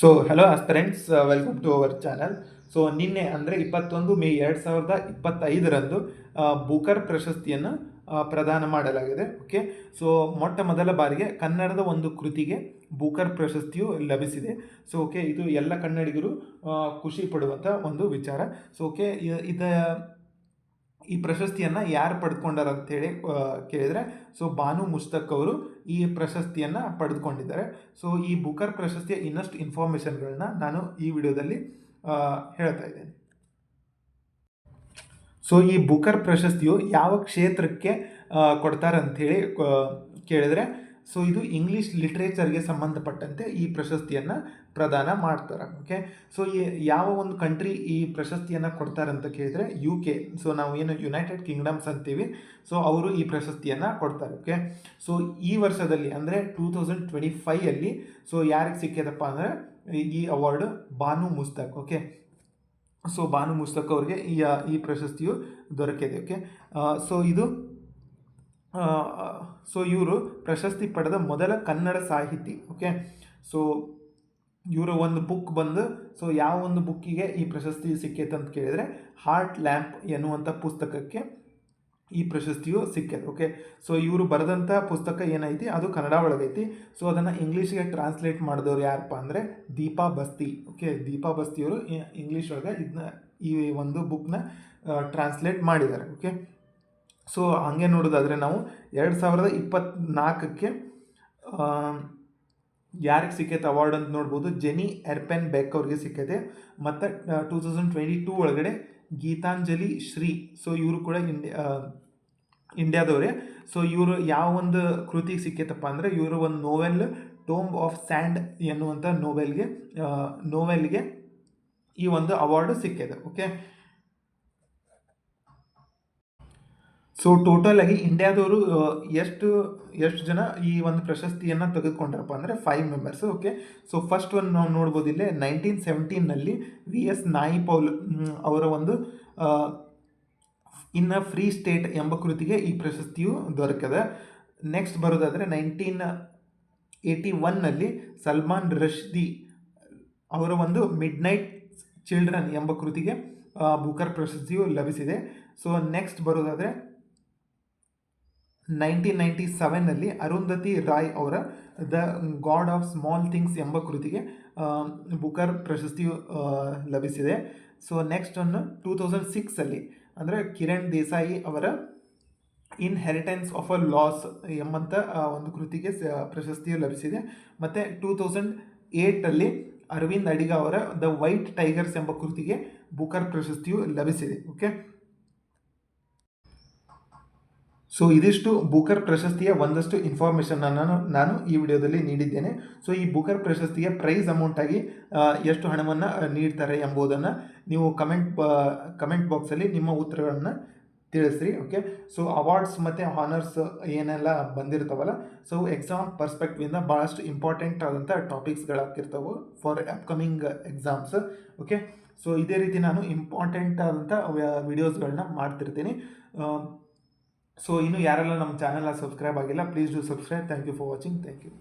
So hello aspirants welcome to our channel so ನಿನ್ನೆ ಅಂದರೆ ಇಪ್ಪತ್ತೊಂದು ಮೇ ಎರಡು ಸಾವಿರದ ಇಪ್ಪತ್ತೈದರಂದು ಬೂಕರ್ ಪ್ರಶಸ್ತಿಯನ್ನು ಪ್ರದಾನ ಮಾಡಲಾಗಿದೆ. ಓಕೆ ಸೊ ಮೊಟ್ಟ ಮೊದಲ ಬಾರಿಗೆ ಕನ್ನಡದ ಒಂದು ಕೃತಿಗೆ ಬೂಕರ್ ಪ್ರಶಸ್ತಿಯು ಲಭಿಸಿದೆ. ಸೊ ಓಕೆ ಇದು ಎಲ್ಲ ಕನ್ನಡಿಗರು ಖುಷಿ ಪಡುವಂಥ ಒಂದು ವಿಚಾರ. ಸೊ ಓಕೆ ಇದ ಈ ಪ್ರಶಸ್ತಿಯನ್ನು ಯಾರು ಪಡ್ಕೊಂಡಾರ ಅಂತೇಳಿ ಆ, ಕೇಳಿದರೆ ಸೊ ಬಾನು ಮುಸ್ತಕ್ ಅವರು ಈ ಪ್ರಶಸ್ತಿಯನ್ನು ಪಡೆದುಕೊಂಡಿದ್ದಾರೆ ಸೊ ಈ ಬುಕರ್ ಪ್ರಶಸ್ತಿಯ ಇನ್ನಷ್ಟು ಇನ್ಫಾರ್ಮೇಷನ್ಗಳನ್ನ ನಾನು ಈ ವಿಡಿಯೋದಲ್ಲಿ ಹೇಳ್ತಾ ಇದ್ದೇನೆ. ಸೊ ಈ ಬುಕರ್ ಪ್ರಶಸ್ತಿಯು ಯಾವ ಕ್ಷೇತ್ರಕ್ಕೆ ಕೊಡ್ತಾರಂಥೇಳಿ ಕೇಳಿದರೆ ಸೊ ಇದು ಇಂಗ್ಲೀಷ್ ಲಿಟ್ರೇಚರ್ಗೆ ಸಂಬಂಧಪಟ್ಟಂತೆ ಈ ಪ್ರಶಸ್ತಿಯನ್ನು ಪ್ರದಾನ ಮಾಡ್ತಾರೆ ಓಕೆ ಸೊ ಯಾವ ಒಂದು ಕಂಟ್ರಿ ಈ ಪ್ರಶಸ್ತಿಯನ್ನು ಕೊಡ್ತಾರೆ ಅಂತ ಕೇಳಿದರೆ ಯು ಕೆ ಸೊ ನಾವು ಏನು ಯುನೈಟೆಡ್ ಕಿಂಗ್ಡಮ್ಸ್ ಅಂತೀವಿ. ಸೊ ಅವರು ಈ ಪ್ರಶಸ್ತಿಯನ್ನು ಕೊಡ್ತಾರೆ ಓಕೆ ಸೊ ಈ ವರ್ಷದಲ್ಲಿ ಅಂದರೆ ಟೂ ತೌಸಂಡ್ ಟ್ವೆಂಟಿ ಫೈಯಲ್ಲಿ ಸೊ ಯಾರಿಗೆ ಸಿಕ್ಕಿದಪ್ಪ ಅಂದರೆ ಈ award Banu Mushtaq okay so Banu Mushtaq ಅವ್ರಿಗೆ ಈ ಈ ಪ್ರಶಸ್ತಿಯು ದೊರಕಿದೆ ಓಕೆ ಸೊ ಇದು ಸೊ ಇವರು ಪ್ರಶಸ್ತಿ ಪಡೆದ ಮೊದಲ ಕನ್ನಡ ಸಾಹಿತಿ ಓಕೆ ಸೊ ಇವರ ಒಂದು ಬುಕ್ ಬಂದು ಸೊ ಯಾವ ಒಂದು ಬುಕ್ಕಿಗೆ ಈ ಪ್ರಶಸ್ತಿ ಸಿಕ್ಕೈತೆ ಅಂತ ಕೇಳಿದರೆ ಹಾರ್ಟ್ ಲ್ಯಾಂಪ್ ಎನ್ನುವಂಥ ಪುಸ್ತಕಕ್ಕೆ ಈ ಪ್ರಶಸ್ತಿಯು ಸಿಕ್ಕಿದೆ ಓಕೆ ಸೊ ಇವರು ಬರೆದಂಥ ಪುಸ್ತಕ ಏನೈತಿ? ಅದು ಕನ್ನಡ ಒಳಗೈತಿ. ಸೊ ಅದನ್ನು ಇಂಗ್ಲೀಷ್ಗೆ ಟ್ರಾನ್ಸ್ಲೇಟ್ ಮಾಡಿದವ್ರು ಯಾರಪ್ಪ ಅಂದರೆ, ದೀಪಾ ಬಸ್ತಿ ಓಕೆ ದೀಪಾ ಬಸ್ತಿಯವರು ಇಂಗ್ಲೀಷ್ ಒಳಗೆ ಇದನ್ನ ಈ ಒಂದು ಬುಕ್ನ ಟ್ರಾನ್ಸ್ಲೇಟ್ ಮಾಡಿದ್ದಾರೆ ಓಕೆ ಸೊ ಹಾಗೆ ನೋಡೋದಾದರೆ ನಾವು ಎರಡು ಸಾವಿರದ ಇಪ್ಪತ್ತ್ನಾಲ್ಕಕ್ಕೆ ಯಾರಿಗೆ ಸಿಕ್ಕೈತೆ ಅವಾರ್ಡ್ ಅಂತ ನೋಡ್ಬೋದು. ಜೆನಿ ಎರ್ಪೆನ್ ಬೆಕ್ ಅವ್ರಿಗೆ ಸಿಕ್ಕೈತೆ. ಮತ್ತು ಟೂ ತೌಸಂಡ್ ಟ್ವೆಂಟಿ ಟೂ ಒಳಗಡೆ ಗೀತಾಂಜಲಿ ಶ್ರೀ, ಸೊ ಇವರು ಕೂಡ ಇಂಡಿಯಾ ಇಂಡಿಯಾದವರೇ. ಸೊ ಇವರು ಯಾವ ಒಂದು ಕೃತಿಗೆ ಸಿಕ್ಕೈತಪ್ಪ ಅಂದರೆ ಇವರು ಒಂದು ನೋವೆಲ್ ಟೋಂಬ್ ಆಫ್ ಸ್ಯಾಂಡ್ ಎನ್ನುವಂಥ ನೋವೆಲ್ಗೆ ನೋವೆಲ್ಗೆ ಈ ಒಂದು ಅವಾರ್ಡು ಸಿಕ್ಕಿದೆ ಓಕೆ ಸೊ ಟೋಟಲ್ ಆಗಿ ಇಂಡಿಯಾದವರು ಎಷ್ಟು ಎಷ್ಟು ಜನ ಈ ಒಂದು ಪ್ರಶಸ್ತಿಯನ್ನು ತೆಗೆದುಕೊಂಡ್ರಪ್ಪ ಅಂದರೆ five members okay so first ಒಂದು ನಾವು ನೋಡ್ಬೋದು ಇಲ್ಲೇ ನೈನ್ಟೀನ್ ಸೆವೆಂಟೀನಲ್ಲಿ ವಿ ಎಸ್ ನಾಯಿ ಪೌಲ್ ಅವರ ಒಂದು ಇನ್ ಅ ಫ್ರೀ ಸ್ಟೇಟ್ ಎಂಬ ಕೃತಿಗೆ ಈ ಪ್ರಶಸ್ತಿಯು ದೊರಕಿದೆ. ನೆಕ್ಸ್ಟ್ ಬರೋದಾದರೆ ನೈನ್ಟೀನ್ ಏಯ್ಟಿ ಒನ್ನಲ್ಲಿ ಸಲ್ಮಾನ್ ರಶ್ದಿ ಅವರ ಒಂದು ಮಿಡ್ ನೈಟ್ ಚಿಲ್ಡ್ರನ್ ಎಂಬ ಕೃತಿಗೆ ಬುಕರ್ ಪ್ರಶಸ್ತಿಯು ಲಭಿಸಿದೆ. ಸೊ ನೆಕ್ಸ್ಟ್ ಬರೋದಾದರೆ ನೈನ್ಟೀನ್ ನೈಂಟಿ ಸೆವೆನ್ನಲ್ಲಿ ಅರುಂಧತಿ ರಾಯ್ ಅವರ the God of Small Things ಎಂಬ ಕೃತಿಗೆ ಬುಕರ್ ಪ್ರಶಸ್ತಿಯು ಲಭಿಸಿದೆ. So next one two thousand ಸಿಕ್ಸಲ್ಲಿ ಅಂದರೆ ಕಿರಣ್ ದೇಸಾಯಿ ಅವರ ಇನ್ಹೆರಿಟೆನ್ಸ್ ಆಫ್ ಅ ಲಾಸ್ ಎಂಬಂಥ ಒಂದು ಕೃತಿಗೆ ಪ್ರಶಸ್ತಿಯು ಲಭಿಸಿದೆ. ಮತ್ತು ಟೂ ತೌಸಂಡ್ ಏಯ್ಟಲ್ಲಿ ಅರವಿಂದ್ ಅಡಿಗ ಅವರ ದ ವೈಟ್ ಟೈಗರ್ಸ್ ಎಂಬ ಕೃತಿಗೆ ಬುಕರ್ ಪ್ರಶಸ್ತಿಯು ಲಭಿಸಿದೆ. ಓಕೆ ಸೊ ಇದಿಷ್ಟು ಬುಕರ್ ಪ್ರಶಸ್ತಿಯ ಒಂದಷ್ಟು ಇನ್ಫಾರ್ಮೇಷನ್ ನಾನು ನಾನು ಈ ವಿಡಿಯೋದಲ್ಲಿ ನೀಡಿದ್ದೇನೆ. ಸೊ ಈ ಬುಕರ್ ಪ್ರಶಸ್ತಿಯ ಪ್ರೈಸ್ ಅಮೌಂಟಾಗಿ ಎಷ್ಟು ಹಣವನ್ನು ನೀಡ್ತಾರೆ ಎಂಬುದನ್ನು ನೀವು ಕಮೆಂಟ್ ಕಮೆಂಟ್ ಬಾಕ್ಸಲ್ಲಿ ನಿಮ್ಮ ಉತ್ತರಗಳನ್ನು ತಿಳಿಸ್ರಿ ಓಕೆ ಸೊ ಅವಾರ್ಡ್ಸ್ ಮತ್ತು ಹಾನರ್ಸ್ ಏನೆಲ್ಲ ಬಂದಿರ್ತಾವಲ್ಲ ಸೊ ಎಕ್ಸಾಮ್ ಪರ್ಸ್ಪೆಕ್ಟಿವಿಂದ ಭಾಳಷ್ಟು ಇಂಪಾರ್ಟೆಂಟ್ ಆದಂಥ ಟಾಪಿಕ್ಸ್ಗಳಾಗಿರ್ತವೆ for upcoming exams okay so ಇದೇ ರೀತಿ ನಾನು ಇಂಪಾರ್ಟೆಂಟ್ ಆದಂಥ ವಿಡಿಯೋಸ್ಗಳನ್ನ ಮಾಡ್ತಿರ್ತೀನಿ. ಸೊ ಇನ್ನು ಯಾರೆಲ್ಲ ನಮ್ಮ ಚಾನಲ್ನ ಸಬ್ಸ್ಕ್ರೈಬ್ ಆಗಿಲ್ಲ please do subscribe thank you for watching thank you